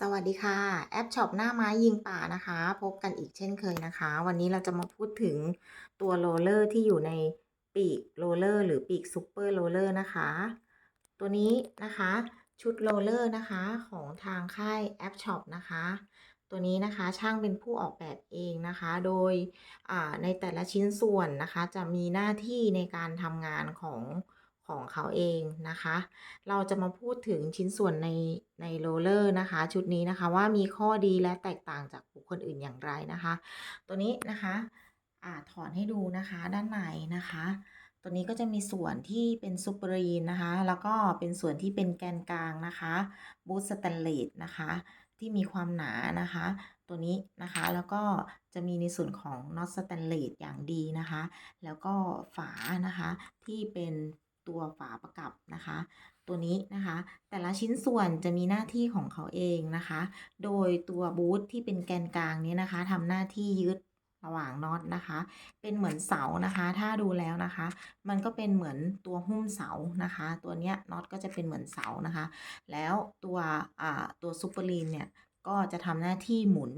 สวัสดีค่ะ แอปช็อปหน้าไม้ยิงป่านะคะ พบกันอีกเช่นเคยนะคะ วันนี้เราจะมาพูดถึงตัวโรลเลอร์ที่อยู่ในปีกโรลเลอร์หรือปีกซูเปอร์โรลเลอร์นะคะ ตัวนี้นะคะ ชุดโรลเลอร์นะคะของทางค่ายแอปช็อปนะคะ ตัวนี้นะคะช่างเป็นผู้ออกแบบเองนะคะ โดยในแต่ละชิ้นส่วนนะคะ จะมีหน้าที่ในการทำงานของ ของเขาเองนะคะ เราจะมาพูดถึงชิ้นส่วนในในโรลเลอร์นะคะ ชุดนี้นะคะว่ามีข้อดีและแตกต่างจากบุคคลอื่นอย่างไรนะคะ ตัวนี้นะคะอ่าถอนให้ดูนะคะด้านในนะคะ ตัวนี้ก็จะมีส่วนที่เป็นซูเปอรีนนะคะ แล้วก็เป็นส่วนที่เป็นแกนกลางนะคะบูสสแตนเลสนะคะที่มีความหนานะคะ ตัวนี้นะคะแล้วก็จะมีในส่วนของน็อตสแตนเลสอย่างดีนะคะ แล้วก็ฝานะคะที่เป็น ตัวฝาประกับนะคะ ตัวนี้นะคะ แต่ละชิ้นส่วนจะมีหน้าที่ของเขาเองนะคะ โดยตัวบูทที่เป็นแกนกลางนี้นะคะทำหน้าที่ยึดระหว่างน็อตนะคะ เป็นเหมือนเสานะคะ ถ้าดูแล้วนะคะ มันก็เป็นเหมือนตัวหุ้มเสานะคะ ตัวเนี้ยน็อตก็จะเป็นเหมือนเสานะคะ แล้วตัวอ่าตัวซูเปอร์ลีนเนี่ยก็จะทำหน้าที่หมุน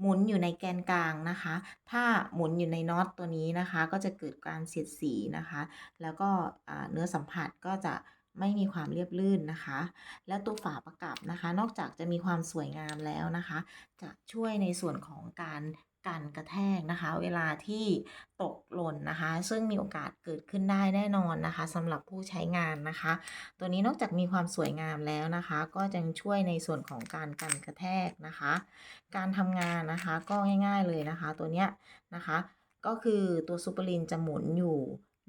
หมุนอยู่ในแกนกลางนะคะ ถ้าหมุนอยู่ในน็อตตัวนี้นะคะ ก็จะเกิดการเสียดสีนะคะ แล้วก็เนื้อสัมผัสก็จะไม่มีความเรียบลื่นนะคะ แล้วตัวฝาประกับนะคะ นอกจากจะมีความสวยงามแล้วนะคะ จะช่วยในส่วนของการ กันกระแทกนะคะ เวลาที่ตกหล่นนะคะ ซึ่งมีโอกาสเกิดขึ้นได้แน่นอนนะคะสำหรับผู้ใช้งานนะคะ ตัวนี้นอกจากมีความสวยงามแล้วนะคะ ก็จะช่วยในส่วนของการกันกระแทกนะคะ การทำงานนะคะก็ง่าย ๆเลยนะคะ ตัวเนี้ยนะคะ ก็คือตัวซูเปอร์ลินจะหมุนอยู่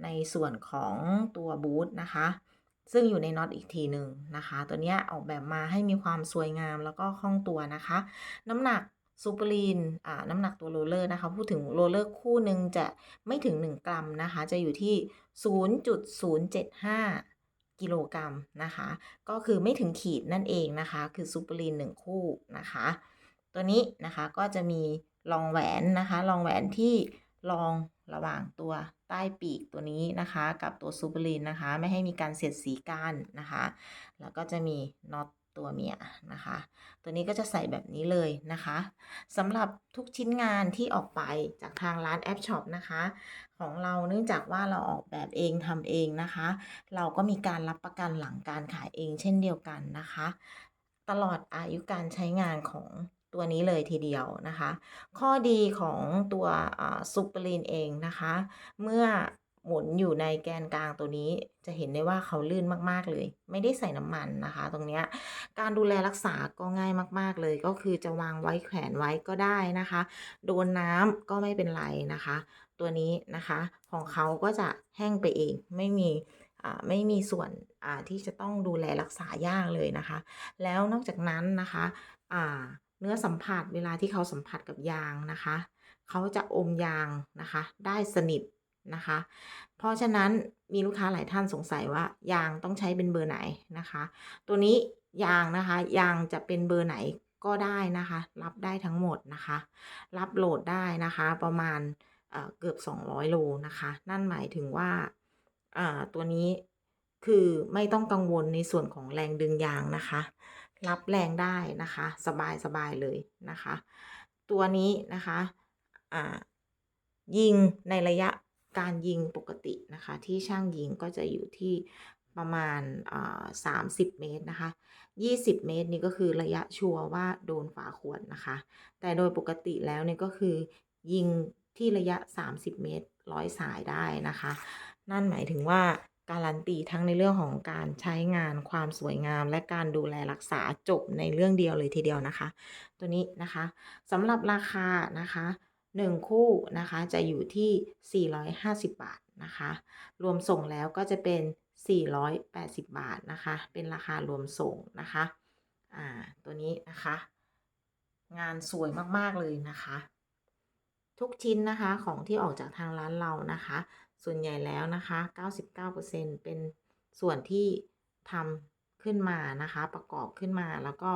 ในส่วนของตัวบูทนะคะซึ่งอยู่ในน็อตอีกทีหนึ่งนะคะ ตัวนี้ออกแบบมาให้มีความสวยงามแล้วก็คล่องตัวนะคะ น้ำหนัก ซูเปอร์ลีนอ่าน้ำหนักตัวโรลเลอร์นะคะ พูดถึงโรลเลอร์คู่หนึ่งจะไม่ถึง 1 กรัมนะคะ จะอยู่ที่ 0.075 กิโลกรัมนะคะ ก็คือไม่ถึงขีดนั่นเองนะคะ คือซูเปอร์ลีน1 คู่นะคะ ตัวนี้นะคะก็จะมีรองแหวนนะคะรองแหวนที่รองระหว่างตัวใต้ปีกตัวนี้นะคะ กับตัวซูเปอร์ลีนนะคะ ไม่ให้มีการเสียดสีกันนะคะ แล้วก็จะมีน็อต ตัวเมียนะคะ ตัวนี้ก็จะใส่แบบนี้เลยนะคะสำหรับทุกชิ้นงานที่ออกไปจากทางร้านแอปช็อปนะคะ ของเราเนื่องจากว่าเราออกแบบเองทำเองนะคะ เราก็มีการรับประกันหลังการขายเองเช่นเดียวกันนะคะ ตลอดอายุการใช้งานของตัวนี้เลยทีเดียวนะคะ ข้อดีของตัวซูเปอร์ลีนเองนะคะ เมื่อ หมุนอยู่ในแกนกลางตัวนี้ จะเห็นได้ว่าเขาลื่นมากๆเลย ไม่ได้ใส่น้ำมันนะคะ ตรงเนี้ยการดูแลรักษาก็ง่ายมาก ๆ เลย ก็คือจะวางไว้แขวนไว้ก็ได้นะคะ โดนน้ำก็ไม่เป็นไรนะคะ ตัวนี้นะคะของเขาก็จะแห้งไปเองไม่มีอ่าไม่มีส่วนอ่าที่จะต้องดูแลรักษายากเลยนะคะ แล้วนอกจากนั้นนะคะอ่าเนื้อสัมผัสเวลาที่เขาสัมผัสกับยางนะคะ เขาจะอมยางนะคะ ได้สนิท นะคะ เพราะฉะนั้นมีลูกค้าหลายท่านสงสัยว่ายางต้องใช้เป็นเบอร์ไหนนะคะ ตัวนี้ยางนะคะยางจะเป็นเบอร์ไหนก็ได้นะคะ รับได้ทั้งหมดนะคะ รับโหลดได้นะคะประมาณเเกือบ 200 โลนะคะ นั่นหมายถึงว่าตัวนี้คือไม่ต้องกังวลในส่วนของแรงดึงยางนะคะ รับแรงได้นะคะ สบายสบายเลยนะคะ ตัวนี้นะคะยิงในระยะ การยิงปกตินะคะ ที่ช่างยิงก็จะอยู่ที่ประมาณสามสิบเมตรนะคะยี่สิบเมตรนี่ก็คือระยะชัวร์ว่าโดนฝาขวดนะคะ แต่โดยปกติแล้วเนี่ยก็คือ ยิงที่ระยะ30เมตรร้อยสายได้นะคะ นั่นหมายถึงว่าการันตีทั้งในเรื่องของการใช้งานความสวยงาม และการดูแลรักษาจบในเรื่องเดียวเลยทีเดียวนะคะ ตัวนี้นะคะสำหรับราคานะคะ 1 คู่นะคะจะอยู่ที่ 450 บาทนะคะ รวมส่งแล้วก็จะเป็น 480 บาทนะคะ เป็นราคารวมส่งนะคะอ่าตัวนี้นะคะ งานสวยมากๆเลยนะคะ ทุกชิ้นนะคะของที่ออกจากทางร้านเรานะคะ ส่วนใหญ่แล้วนะคะ 99%เป็นส่วนที่ทำขึ้นมานะคะ ประกอบขึ้นมาแล้วก็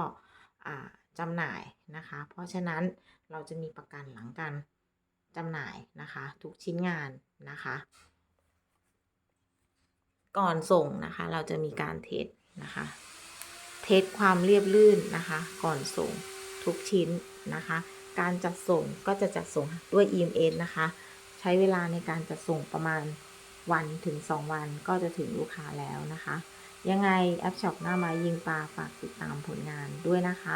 จำหน่ายนะคะ เพราะฉะนั้นเราจะมีประกันหลังการจำหน่ายนะคะ ทุกชิ้นงานนะคะ ก่อนส่งนะคะ เราจะมีการเทสนะคะ เทสความเรียบลื่นนะคะ ก่อนส่งทุกชิ้นนะคะ การจัดส่งก็จะจัดส่งด้วย EMS นะคะ ใช้เวลาในการจัดส่งประมาณวันถึง 2 วันก็จะถึงลูกค้าแล้วนะคะ ยังไงแอปช็อปหน้าไม้ยิงปลาฝากติดตามผลงานด้วยนะคะ